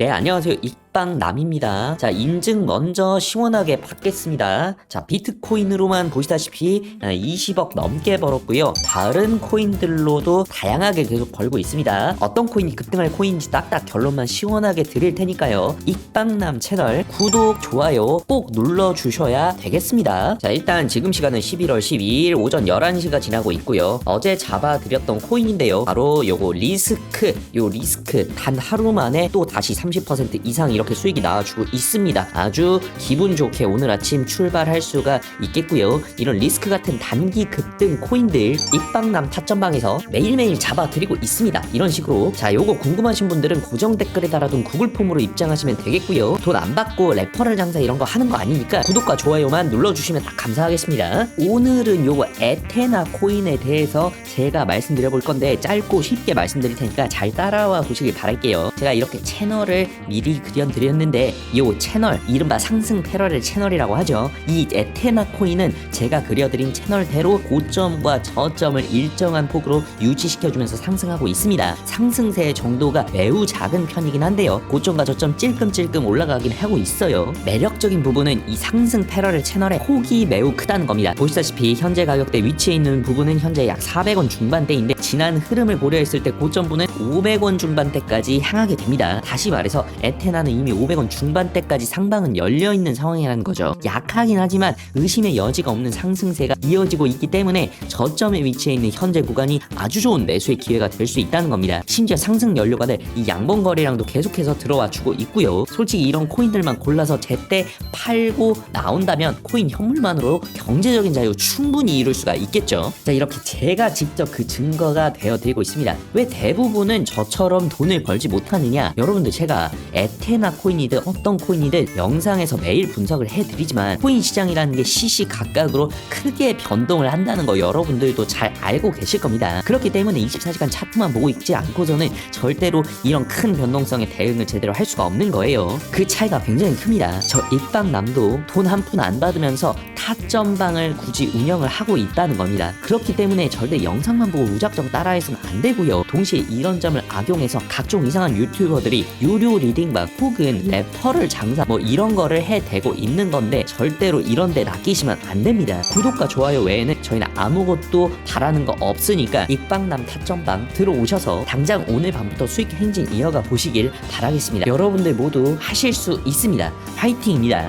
네, 안녕하세요. 익방남입니다. 자, 인증 먼저 시원하게 받겠습니다. 자, 비트코인으로만 보시다시피 20억 넘게 벌었고요. 다른 코인들로도 다양하게 계속 벌고 있습니다. 어떤 코인이 급등할 코인인지 딱딱 결론만 시원하게 드릴 테니까요. 익방남 채널 구독, 좋아요 꼭 눌러주셔야 되겠습니다. 자, 일단 지금 시간은 11월 12일 오전 11시가 지나고 있고요. 어제 잡아드렸던 코인인데요. 바로 요거 리스크, 요 리스크 단 하루 만에 또 다시 30% 이상 이 렇게 수익이 나와주고 있습니다. 아주 기분 좋게 오늘 아침 출발할 수가 있겠고요. 이런 리스크 같은 단기 급등 코인들 입방남 타점방에서 매일매일 잡아드리고 있습니다. 이런 식으로 자 요거 궁금하신 분들은 고정 댓글에 달아둔 구글 폼으로 입장하시면 되겠고요. 돈 안 받고 레퍼럴 장사 이런 거 하는 거 아니니까 구독과 좋아요만 눌러주시면 다 감사하겠습니다. 오늘은 요거 에테나 코인에 대해서 제가 말씀드려 볼 건데 짧고 쉽게 말씀드릴 테니까 잘 따라와 보시길 바랄게요. 제가 이렇게 채널을 미리 그 려드렸는데 요 채널 이른바 상승 패러렐 채널이라고 하죠. 이 에테나 코인은 제가 그려드린 채널대로 고점과 저점을 일정한 폭으로 유지시켜주면서 상승하고 있습니다. 상승세 정도가 매우 작은 편이긴 한데요. 고점과 저점 찔끔찔끔 올라가긴 하고 있어요. 매력적인 부분은 이 상승 패러렐 채널의 폭이 매우 크다는 겁니다. 보시다시피 현재 가격대 위치해 있는 부분은 현재 약 400원 중반대인데 지난 흐름을 고려했을 때 고점부는 500원 중반대까지 향하게 됩니다. 다시 말해서 에테나는 이미 500원 중반대까지 상방은 열려 있는 상황이라는 거죠. 약하긴 하지만 의심의 여지가 없는 상승세가 이어지고 있기 때문에 저점에 위치해 있는 현재 구간이 아주 좋은 매수의 기회가 될 수 있다는 겁니다. 심지어 상승 연료가 될 이 양봉 거래량도 계속해서 들어와 주고 있고요. 솔직히 이런 코인들만 골라서 제때 팔고 나온다면 코인 현물만으로 경제적인 자유 충분히 이룰 수가 있겠죠. 자 이렇게 제가 직접 그 증거가 되어 드리고 있습니다. 왜 대부분은 저처럼 돈을 벌지 못하느냐? 여러분들 제가 에테나 코인이든 어떤 코인이든 영상에서 매일 분석을 해드리지만 코인 시장이라는 게 시시각각으로 크게 변동을 한다는 거 여러분들도 잘 알고 계실 겁니다. 그렇기 때문에 24시간 차트만 보고 있지 않고서는 절대로 이런 큰 변동성에 대응을 제대로 할 수가 없는 거예요. 그 차이가 굉장히 큽니다. 저 입방남도 돈 한 푼 안 받으면서 타점방을 굳이 운영을 하고 있다는 겁니다. 그렇기 때문에 절대 영상만 보고 무작정 따라해서는 안 되고요. 동시에 이런 점을 악용해서 각종 이상한 유튜버들이 유료 리딩방 혹은 래퍼를 장사 뭐 이런 거를 해대고 있는 건데 절대로 이런 데 낚이시면 안 됩니다. 구독과 좋아요 외에는 저희는 아무것도 바라는 거 없으니까 입방남 타점방 들어오셔서 당장 오늘 밤부터 수익 행진 이어가 보시길 바라겠습니다. 여러분들 모두 하실 수 있습니다. 화이팅입니다.